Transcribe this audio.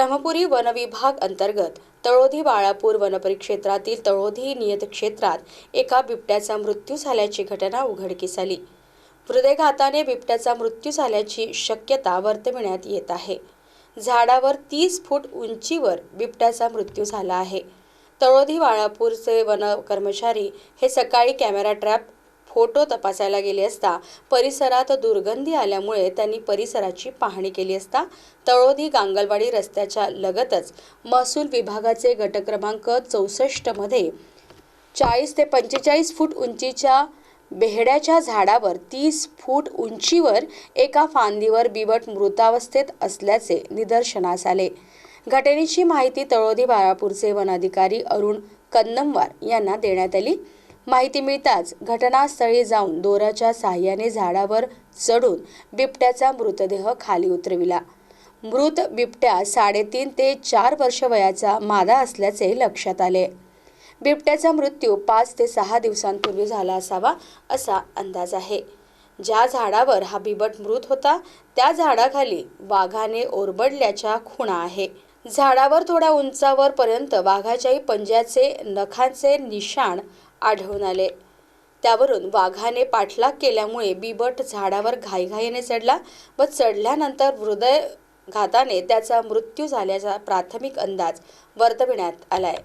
ब्रह्मपुरी वनविभाग अंतर्गत तळोधी बाळापूर वनपरिक्षेत्रातील तळोधी नियत क्षेत्रात एका बिबट्याचा मृत्यू झाल्याची घटना उघडकीस आली. हृदयघाताने बिबट्याचा मृत्यू झाल्याची शक्यता वर्तविण्यात येत आहे. झाडावर तीस फूट उंचीवर बिबट्याचा मृत्यू झाला आहे. तळोधी बाळापूरचे वन कर्मचारी हे सकाळी कॅमेरा ट्रॅप फोटो तपासायला गेले असता परिसरात दुर्गंधी आल्यामुळे त्यांनी परिसराची पाहणी केली असता तळोधी गांगलवाडी रस्त्याच्या लगतच महसूल विभागाचे गटक्रमांक चौसष्टमध्ये चाळीस ते पंचेचाळीस फूट उंचीच्या बेहड्याच्या झाडावर तीस फूट उंचीवर एका फांदीवर बिबट मृतावस्थेत असल्याचे निदर्शनास आले. घटनेची माहिती तळोदी बाळापूरचे वनाधिकारी अरुण कन्नमवार यांना देण्यात आली. माहिती मिळताच घटनास्थळी जाऊन दोराच्या साह्याने झाडावर चढून बिबट्याचा मृतदेह खाली उतरविला. मृत बिबट्या साडेतीन ते चार वर्ष वयाचा मादा असल्याचे लक्षात आले. बिबट्याचा मृत्यू पाच ते सहा दिवसांपूर्वी झाला असावा असा अंदाज आहे. ज्या झाडावर हा बिबट मृत होता त्या झाडाखाली वाघाने ओरबडल्याच्या खुणा आहे. झाडावर थोड्या उंचावर पर्यंत वाघाच्याही पंज्याचे नखांचे निशाण आढळून आले. त्यावरून वाघाने पाठलाग केल्यामुळे बिबट झाडावर घाईघाईने चढला व चढल्यानंतर हृदयघाताने त्याचा मृत्यू झाल्याचा प्राथमिक अंदाज वर्तविण्यात आलाय.